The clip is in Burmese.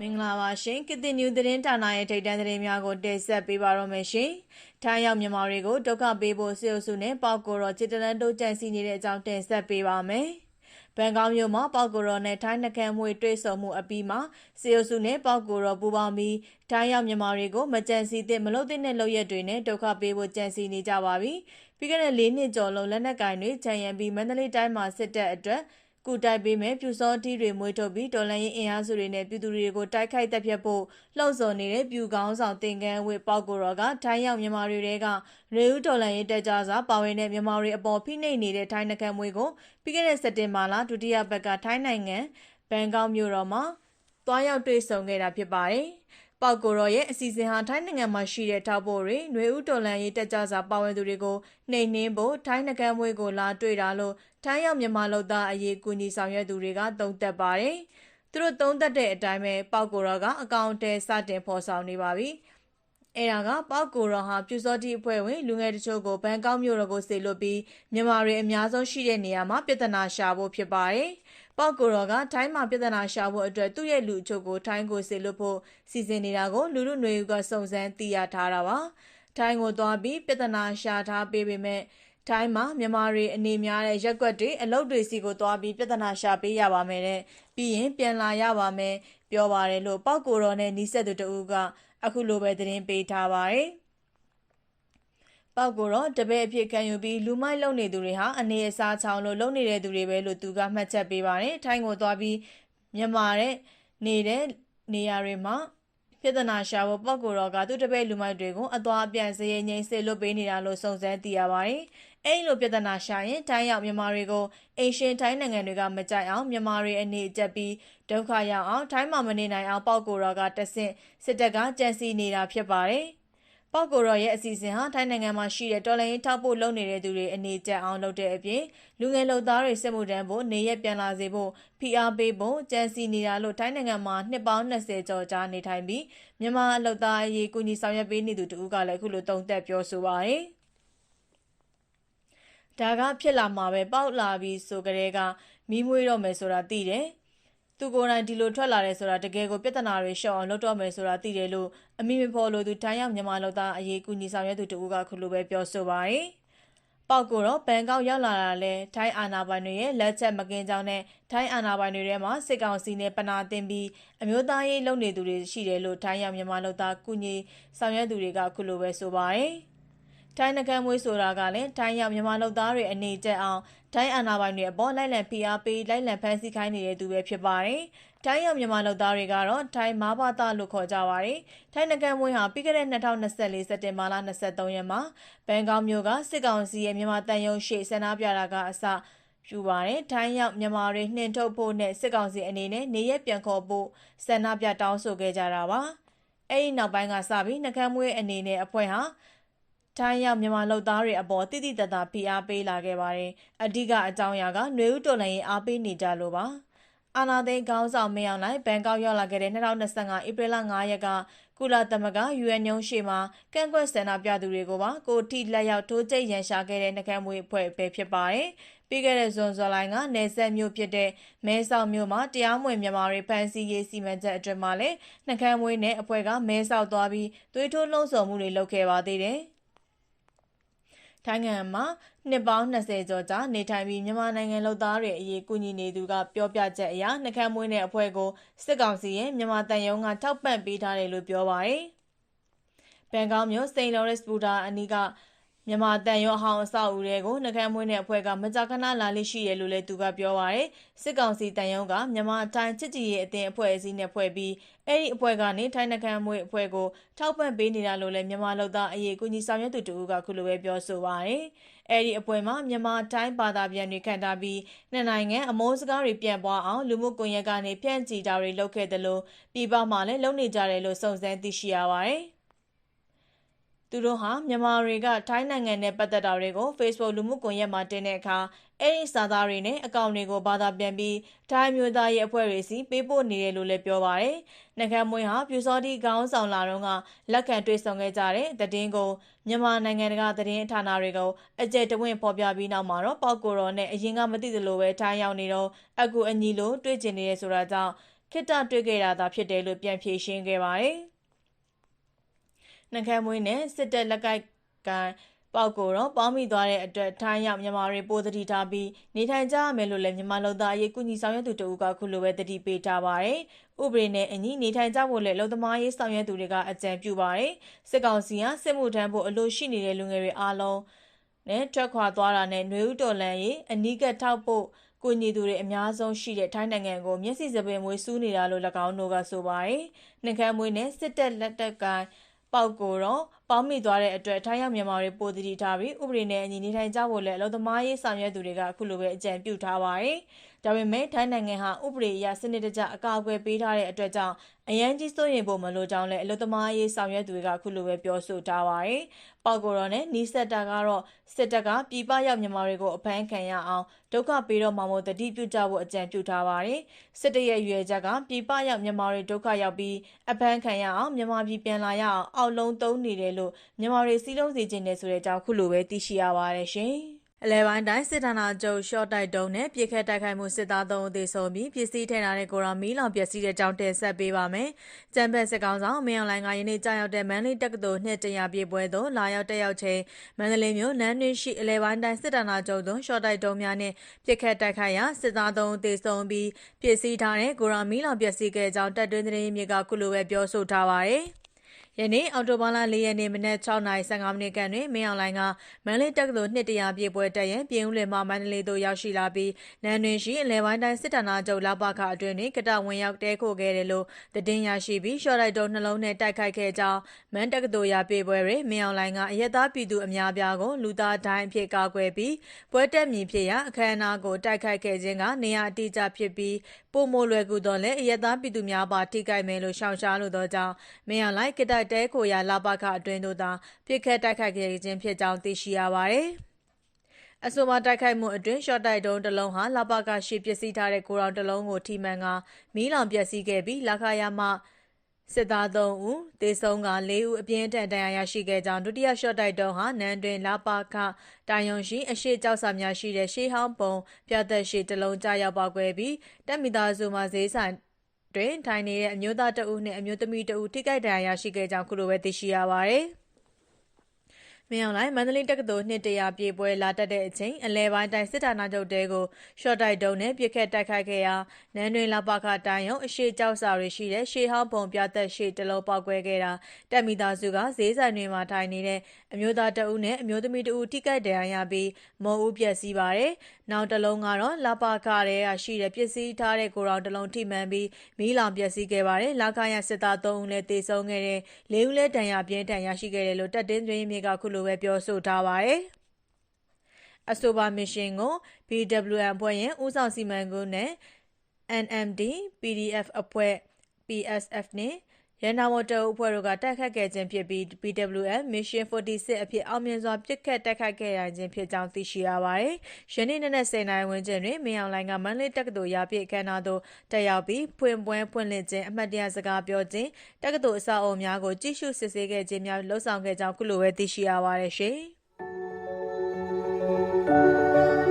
မင်္ဂလာပါရှင်ကတိနျူသတင်းဌာနရဲ့ထိပ်တန်းသတင်းများကိုတင်ဆက်ပေးပါတော့မယ်ရှင်။ထိုင်းရောက်မြန်မာတွေကိုဒုက္ခပေးဖို့စေအုပ်စုနဲ့ပေါက်ကိုရောจิตတလန်တို့ကြံစီနေတဲ့အကြောင်းတင်ဆက်ပေးပါမယ်။ဘန်ကောက်မြို့မှာပေါက်ကိုရောနဲ့ထိုင်းနှကမ်းမွေတွေ့ဆုံမှုအပြီးမှာစေအုပ်စုနဲ့ပေါက်ကိုရောပူပေါင်းပြီးထိုင်းရောက်မြန်မာတွေကိုမကြံစီသင့်မလုပ်သင့်တဲ့လုပ်ရက်တွေနဲ့ဒုက္ခပေးဖို့ကြံစီနေကြပါပြီ။ ပြီးခဲ့တဲ့၄နှစ်ကျော်လုံးလက်နက်ကင်တွေခြံရံပြီးမန္တလေးတိုင်းမှာစစ်တပ်အတွက်ကူတိုက်ပေးမယ်ပြူစောတီတွေမွေးထုတ်ပြီးတော်လန်ရင်အင်အားစုတွေနဲ့ပြည်သူတွေကိုတိုက်ခိုက်တပ်ဖြတ်ဖို့လှုံ့ဆော်နေတဲ့ပြူကောင်းဆောင်တင်ကန်းဝစ်ပေါကိုရောကထိုင်းရောက်မြန်မာတွေတဲကရေဦးတော်လန်ရင်တက်ကြစွာပါဝင်တဲ့မြန်မာတွေအပေါ်ဖိနှိပ်နေတဲ့ထိုင်းနကံမွေကိုပြီးခဲ့တဲ့စက်တင်ဘာလဒုတိယဘက်ကထိုင်းနိုင်ငံဘန်ကောက်မြို့တော်မှာတွားရောက်တွေ့ဆုံခဲ့တာဖြစ်ပါတယ်။ ပေါကိုရောရဲ့အစီအစဉ်ဟာထိုင်းနိုင်ငံမှာရှိတဲ့ထောက်ပို့တွေຫນွေဥတော်လန်ရေးတက်ကြစာပါဝင်သူတွေကိုနှိမ်နှင်းဖို့ထိုင်းနဂမ်းမွေးကိုလာတွေ့တာလို့ထိုင်းရောက်မြန်မာလူသားအရေးကူညီဆောင်ရွက်သူတွေကသုံးသပ်ပါတယ်။သူတို့သုံးသပ်တဲ့အတိုင်းပဲပေါကိုရောကအကောင့်တဲစတင်ဖော်ဆောင်နေပါပြီ။အဲဒါကပေါကိုရောဟာပြူစောတိအဖွဲ့ဝင်လူငယ်တချို့ကိုဘန်ကောက်မြို့တော်ကိုစေလွတ်ပြီးမြန်မာတွေအများဆုံးရှိတဲ့နေရာမှာပြည်ထနာရှာဖို့ဖြစ်ပါတယ်။ ပေါကိုရောကထိုင်းမှာပြည်ထနာရှာဖို့အတွက်သူ့ရဲ့လူအချို့ကိုထိုင်းကိုစေလွတ်ဖို့စီစဉ်နေတာကိုလူလူຫນွေကစုံစမ်းသိရထားတာပါထိုင်းကိုသွားပြီးပြည်ထနာရှာထားပေးပေမဲ့ထိုင်းမှာမြန်မာတွေအနေများတဲ့ရက်ွက်တွေအလုပ်တွေစီကိုသွားပြီးပြည်ထနာရှာပေးရပါမယ်တဲ့ပြီးရင်ပြန်လာရပါမယ်ပြောပါတယ်လို့ပေါကိုရောနဲ့နီးစပ်သူတဦးကအခုလိုပဲသတင်းပေးထားပါတယ် ပေါက်ကိုတော့တပည့်အဖြစ်ခံယူပြီးလူမိုက်လုံနေသူတွေဟာအနေအစားချောင်းလို့လုံနေတဲ့သူတွေပဲလို့သူကမှတ်ချက်ပေးပါတယ်။ထိုင်းကိုသွားပြီးမြန်မာတဲ့နေတဲ့နေရာတွေမှာပြဿနာရှာဖို့ပောက်ကိုတော့ကသူ့တပည့်လူမိုက်တွေကိုအသွားအပြန်စရဲငိမ့်စေလွတ်ပေးနေတာလို့စုံစမ်းသိရပါတယ်။အဲဒီလိုပြဿနာရှာရင်ထိုင်းရောက်မြန်မာတွေကိုအိရှင်ထိုင်းနိုင်ငံတွေကမကြိုက်အောင်မြန်မာတွေအနေအကျက်ပြီးဒုက္ခရောက်အောင်ထိုင်းမှာမနေနိုင်အောင်ပောက်ကိုတော့ကတဆင့်စစ်တပ်ကကြံစီနေတာဖြစ်ပါတယ်။ ပေါက်ကိုရောရဲ့အစီအစဉ်ဟာထိုင်းနိုင်ငံမှာရှိတဲ့တော်လိုင်းထောက်ဖို့လုပ်နေတဲ့သူတွေအနေကျအောင်လုပ်တဲ့အပြင်လူငယ်လုံသားတွေစစ်မှုထမ်းဖို့နေရက်ပြန်လာစေဖို့ဖိအားပေးဖို့ကြံစီနေတာလို့ထိုင်းနိုင်ငံမှာနှစ်ပေါင်း20ကျော်ကြာနေထိုင်ပြီးမြန်မာအလုပ်သားအရေးကူညီဆောင်ရွက်ပေးနေသူတူကလည်းအခုလိုတုံ့တက်ပြောဆိုပါရယ်ဒါကဖြစ်လာမှာပဲပေါက်လာပြီးဆိုကြတဲ့ကမီးမွေးတော့မယ်ဆိုတာသိတယ် သူကိုယ်တိုင်ဒီလိုထွက်လာတယ်ဆိုတာတကယ်ကိုပြဿနာတွေရှော့အောင်လုပ်တော့မယ်ဆိုတာသိတယ်လို့အမိမဖော်လို့သူတိုင်းရောက်မြန်မာလူသားအရေးကူညီဆောင်ရွက်သူတူကခုလိုပဲပြောဆိုပါရယ်ပေါက်ကိုတော့ဘန်ကောက်ရောက်လာတာလဲထိုင်းအာနာပိုင်တွေရဲ့လက်ချက်မကင်းကြောင်းနဲ့ထိုင်းအာနာပိုင်တွေထဲမှာစစ်ကောင်စီနဲ့ပနာတင်ပြီးအမျိုးသားရေးလုပ်နေသူတွေရှိတယ်လို့ထိုင်းရောက်မြန်မာလူသားကုညီဆောင်ရွက်သူတွေကခုလိုပဲဆိုပါရယ်ထိုင်းနဂံမွေးဆိုတာကလည်းထိုင်းရောက်မြန်မာလူသားတွေအနေကျအောင် ထိုင်းအာဏာပိုင်တွေအပေါ်လိုက်လံဖိအားပေးလိုက်လံဖမ်းဆီးခိုင်းနေတဲ့သူပဲဖြစ်ပါတယ်။ထိုင်းရောက်မြန်မာလူသားတွေကတော့ထိုင်းမာဘာတာလို့ခေါ်ကြပါတယ်။ထိုင်းနဂံမွေးဟာပြီးခဲ့တဲ့2024စက်တင်ဘာလ23ရက်မှာဘန်ကောက်မြို့ကစစ်ကောင်စီရဲ့မြန်မာတန်ယုံရှိဆန္ဒပြတာကအစယူပါတယ်။ထိုင်းရောက်မြန်မာတွေနှင်ထုတ်ဖို့နဲ့စစ်ကောင်စီအနေနဲ့နေရက်ပြန်ခေါ်ဖို့ဆန္ဒပြတောင်းဆိုခဲ့ကြတာပါ။အဲဒီနောက်ပိုင်းကစပြီးနှကမ်းမွေးအနေနဲ့အဖွဲ့ဟာ ထိုင်းရောက်မြန်မာလုပ်သားတွေအပေါ်တိတိတတ်တာဖိအားပေးလာခဲ့ပါတယ်။အဓိကအကြောင်းအရာကຫນွေဦးတော်လှန်ရေးအားပေးနေကြလို့ပါ။အာနာသိန်းခေါင်းဆောင်မင်းအောင်လှိုင်ဘန်ကောက်ရောက်လာခဲ့တဲ့2025ဧပြီလ9ရက်ကကုလသမဂ္ဂ UN ညုံရှိမှာကန့်ကွက်ဆန္ဒပြသူတွေကိုပါကိုထိလက်ရောက်ထိုးကျိတ်ရန်ရှာခဲ့တဲ့နှကမ်းမွေအဖွဲ့ပဲဖြစ်ပါတယ်။ပြီးခဲ့တဲ့ဇွန်ဇူလိုင်ကနေဆက်မြို့ဖြစ်တဲ့မဲဆောက်မြို့မှာတရားမဝင်မြန်မာတွေဖမ်းဆီးရေးစီမံချက်အတွင်းမှာလည်းနှကမ်းမွေနဲ့အဖွဲ့ကမဲဆောက်သွားပြီးသွေးထိုးလှုံ့ဆော်မှုတွေလုပ်ခဲ့ပါသေးတယ်။ ထိုင်းငံမှာနှစ်ပေါင်း20ကျော်ကြာနေထိုင်ပြီးမြန်မာနိုင်ငံလူသားတွေအရေးကူညီနေသူကပြောပြချက်အရနှကမ်းမွေးတဲ့အဖွဲ့ကိုစစ်ကောင်စီရဲ့မြန်မာတန်ယုံကထောက်ပံ့ပေးထားတယ်လို့ပြောပါရယ်။ဘန်ကောက်မြို့စိန်လော်ရစ်ဘူတာအနီးက မြန်မာတန်ရုံအဟောင်းအဆောက်အဦတွေကိုနှကမ်းမွေးတဲ့အဖွဲ့ကမကြာခဏလာလေးရှိတယ်လို့လည်းသူကပြောပါရယ်စစ်ကောင်စီတန်ရုံကမြန်မာတိုင်းချစ်ကြည်ရေးအသင်းအဖွဲ့အစည်းနဲ့ဖွဲ့ပြီးအဲ့ဒီအဖွဲ့ကနေထိုင်းနှကမ်းမွေးအဖွဲ့ကိုထောက်ပံ့ပေးနေတာလို့လည်းမြန်မာလူသားအရေးကူညီဆောင်ရွက်သူတူကခုလိုပဲပြောဆိုပါရယ်အဲ့ဒီအဖွဲ့မှာမြန်မာတိုင်းဘာသာပြန်တွေခံထားပြီးနှစ်နိုင်ငံအမိုးစကားတွေပြန်ပွားအောင်လူမှုကွန်ရက်ကနေဖြန့်ချီတာတွေလုပ်ခဲ့တယ်လို့ပြည်ပမှာလည်းလုပ်နေကြတယ်လို့စုံစမ်းသိရှိရပါတယ် သူတို့ဟာမြန်မာတွေကထိုင်းနိုင်ငံနဲ့ပတ်သက်တာတွေကို Facebook လူမှုကွန်ရက်မှာတင်တဲ့အခါအဲဒီစာသားတွေနဲ့အကောင့်တွေကိုဘာသာပြန်ပြီးထိုင်းမျိုးသားရေးအဖွဲ့တွေစီပေးပို့နေတယ်လို့လည်းပြောပါတယ်။နှကမ်းမွေးဟာပြူစောတိခေါင်းဆောင်လာတော့ကလက်ခံတွေ့ဆုံခဲ့ကြတဲ့သတင်းကိုမြန်မာနိုင်ငံတကာသတင်းဌာနတွေကိုအကြက်တဝင့်ဖော်ပြပြီးနောက်မှာတော့ပေါက်ကိုရောနဲ့အရင်ကမသိသလိုပဲထိုင်းရောက်နေတော့အခုအညီလိုတွေ့ကျင်နေရဆိုတာကြောင့်ခိတ္တတွေ့ခဲ့တာသာဖြစ်တယ်လို့ပြန်ဖြေရှင်းခဲ့ပါတယ်။ နှကမ်းမွေးနဲ့စစ်တပ်လက်ကိုက်ကန်ပေါက်ကိုတော့ပေါင်းမိသွားတဲ့အတွက်ထိုင်းရောက်မြန်မာတွေပိုသတိထားပြီးနေထိုင်ကြရမယ်လို့လည်းမြန်မာလူသားရေးကုညီဆောင်ရွက်သူတို့ကခုလိုပဲတတိပေးထားပါတယ်။ဥပဒေနဲ့အညီနေထိုင်ကြဖို့လည်းလုံသမားရေးဆောင်ရွက်သူတွေကအကြံပြုပါတယ်။စစ်ကောင်စီကစစ်မှုထမ်းဖို့အလို့ရှိနေတဲ့လူငယ်တွေအားလုံးနဲ့ထွက်ခွာသွားတာနဲ့ຫນွေဥတော်လန်ရေးအနီးကပ်ထောက်ဖို့ကိုညီသူတွေအများဆုံးရှိတဲ့ထိုင်းနိုင်ငံကိုမျက်စိစပင်မွေးစူးနေတာလို့၎င်းတို့ကဆိုပါတယ်။နှကမ်းမွေးနဲ့စစ်တပ်လက်တက်ကိုင်း ပေါက်ကိုတော့ပေါင်းမိသွားတဲ့အတွက်ထိုင်းရောက်မြန်မာတွေပိုတည်ထားပြီးဥပဒေနဲ့အညီနေထိုင်ကြဖို့လည်းအလုံသမားရေးဆောင်ရွက်သူတွေကအခုလိုပဲအကြံပြုထားပါတယ်။ ဒါပေမဲ့ထိုင်းနိုင်ငံဟာဥပဒေအရစနစ်တကျအကာအကွယ်ပေးထားတဲ့အတွက်ကြောင့်အရန်ကြီးစိုးရင်ဖို့မလိုကြောင်းလည်းအလုံသမားရေးဆောင်ရွက်သူတွေကအခုလိုပဲပြောဆိုထားပါတယ်။ပေါက်ကိုရောနဲ့နီးစက်တာကတော့စစ်တပ်ကပြည်ပရောက်မြန်မာတွေကိုအဖမ်းခံရအောင်ဒုက္ခပေးတော့မှမို့တတိပြုကြဖို့အကြံပြုထားပါတယ်။စစ်တရဲ့ရွယ်ချက်ကပြည်ပရောက်မြန်မာတွေဒုက္ခရောက်ပြီးအဖမ်းခံရအောင်မြန်မာပြည်ပြန်လာရအောင်အောက်လုံးသုံးနေတယ်လို့မြန်မာတွေစီးလုံးစီခြင်းနေဆိုတဲ့အကြောင်းခုလိုပဲသိရှိရပါတယ်ရှင်။ အလဲပိုင်းတိုင်းစစ်ဌာနချုပ်ရှော့တိုက်တုံးနဲ့ပြည်ခက်တိုက်ခိုက်မှုစစ်သားသုံးဦးသေဆုံးပြီးပစ္စည်းထည့်ထားတဲ့ကိုရာမီလောင်ပျက်စီးတဲ့ကြောင်းတင်ဆက်ပေးပါမယ်။ကျန်းဖက်စစ်ကောင်ဆောင်မင်းအောင်လိုင်ကယနေ့ကြာရောက်တဲ့မန်လေးတက္ကသိုလ်နှစ်တရာပြည့်ပွဲသို့လာရောက်တက်ရောက်ချိန်မန္တလေးမြို့နန်းတွင်းရှိအလဲပိုင်းတိုင်းစစ်ဌာနချုပ်သို့ရှော့တိုက်တုံးများနဲ့ပြည်ခက်တိုက်ခိုက်ရာစစ်သားသုံးဦးသေဆုံးပြီးပစ္စည်းထားတဲ့ကိုရာမီလောင်ပျက်စီးခဲ့ကြောင်းတပ်တွင်းသတင်းမြေကခုလိုပဲပြောဆိုထားပါဗျ။ယ နေ့အော်တိုဘာလ၄ရက်နေ့မနက်6:15မိနစ်ခန့်တွင်မင်းအောင်လိုင်းကမန္တလေးတက္ကသိုလ်နှစ်တရာပြည့်ပွဲတက်ရန်ပြည်ဦးလွင်မှမန္တလေးသို့ရောက်ရှိလာပြီးနန်းတွင်ရှိအလဲပိုင်းတိုင်းစစ်ဌာနချုပ်လာပခအတွင်းတွင်ကတဝင်ရောက်တဲခိုခဲ့တယ်လို့သတင်းရရှိပြီးရှော့လိုက်တုံးနှလုံးနဲ့တိုက်ခိုက်ခဲ့ကြောင်းမန်တက္ကသိုလ်ရပြည့်ပွဲတွင်မင်းအောင်လိုင်းကအရက်သားပြည်သူအများပြားကိုလူသားတိုင်းအဖြစ်ကာကွယ်ပြီးပွဲတက်မည်ဖြစ်ရာအခမ်းအနားကိုတိုက်ခိုက်ခဲ့ခြင်းကနေရာအတိအကျဖြစ်ပြီး ပုံမိုလွယ်ကူတော့လည်း အရက်သားပြည်သူများပါ ထိခိုက်မယ်လို့ ရှောင်ရှားလိုသောကြောင့် မင်းအောင်လိုင်းကတတဲကိုရလာပခ အတွင်းသို့သာပြစ်ခတ်တိုက်ခိုက်ခဲ့ခြင်းဖြစ်ကြောင်း သိရှိရပါသည်အဆိုပါတိုက်ခိုက်မှုအတွင်း ရှော့တိုက်တုံး တစ်လုံးဟာ လပကရှိပစ္စည်းထားတဲ့ကိုရောင်တစ်လုံးကို ထိမှန်ကမီးလောင်ပျက်စီးခဲ့ပြီး လခရမ စစ်သား3ဦးသေဆုံးက4ဦးအပြင်းထန်ဒဏ်ရာရရှိခဲ့ကြောင်းဒုတိယရှော့တိုက်တုံးဟာနန်းတွင်လာပါခတိုင်ယုံရှိအရှိကြောက်စာများရှိတဲ့ရှေးဟောင်းပုံပြသက်ရှိတလုံးကြားရောက်ပေါက်ကွဲပြီးတပ်မိသားစုမှဈေးဆိုင်တွင်ထိုင်နေတဲ့အမျိုးသားတအုပ်နှင့်အမျိုးသမီးတအုပ်ထိခိုက်ဒဏ်ရာရရှိခဲ့ကြောင်းခုလိုပဲသိရှိရပါသည်။ မင်းအောင်လိုင်းမန္တလေးတက္ကသိုလ်နှစ်တရာပြေပွဲလာတက်တဲ့အချိန်အလဲပိုင်းတိုင်းစစ်ဌာနချုပ်တဲကိုရှော့တိုက်တုံးနဲ့ပြစ်ခတ်တိုက်ခိုက်ခဲ့ရာနန်းတွင်လာပခတိုင်းရုံအရှိကြောက်စာတွေရှိတဲ့ရှေးဟောင်းပုံပြသက်ရှိတလုံးပေါက်ကွဲခဲ့တာတက်မိသားစုကဈေးဆိုင်တွေမှာထိုင်နေတဲ့အမျိုးသားတအုပ်နဲ့အမျိုးသမီးတအုပ်ထိခိုက်ဒဏ်ရာရပြီးမော်ဦးပြက်စီးပါတယ်။ နောက်တလုံးကတော့လာပခရဲကရှိတဲ့ပစ္စည်းထားတဲ့ကိုရောင်တလုံးထိမှန်ပြီးမီးလောင်ပျက်စီးခဲ့ပါတယ်။လာခရစစ်သား3ဦးလည်းတေဆုံးခဲ့တဲ့၄ဦးလည်းဒဏ်ရာပြင်းထန်ရရှိခဲ့တယ်လို့တက်တင်းသွင်းမြေကခုလိုပဲပြောဆိုထားပါတယ်။အဆိုပါမစ်ရှင်ကို BWM အဖွဲ့ရဲ့ဦးဆောင်စီမံကုန်းနဲ့ NMD PDF အဖွဲ့ PSF နဲ့ ရန်နာဝတ္တအဖွဲ့တို့ကတိုက်ခတ်ခဲ့ခြင်းဖြစ်ပြီး BWM Mission 46အဖြစ်အောင်မြင်စွာပြစ်ခတ်တိုက်ခိုက်ခဲ့ရခြင်းဖြစ်ကြောင်းသိရှိရပါတယ်။ယနေ့နေ့နဲ့10နိုင်ဝန်းကျင်တွင်မင်းအောင်လိုင်းကမန္တလေးတက္ကသိုလ်ရာပြည့်အခမ်းအနားသို့တက်ရောက်ပြီးဖွင့်ပွဲဖွင့်လှစ်ခြင်းအမှတ်တရစကားပြောခြင်းတက္ကသိုလ်အဆောက်အအုံများကိုကြည့်ရှုစစ်ဆေးခဲ့ခြင်းများလှုပ်ဆောင်ခဲ့ကြောင်းခုလိုပဲသိရှိရပါတယ်ရှင်။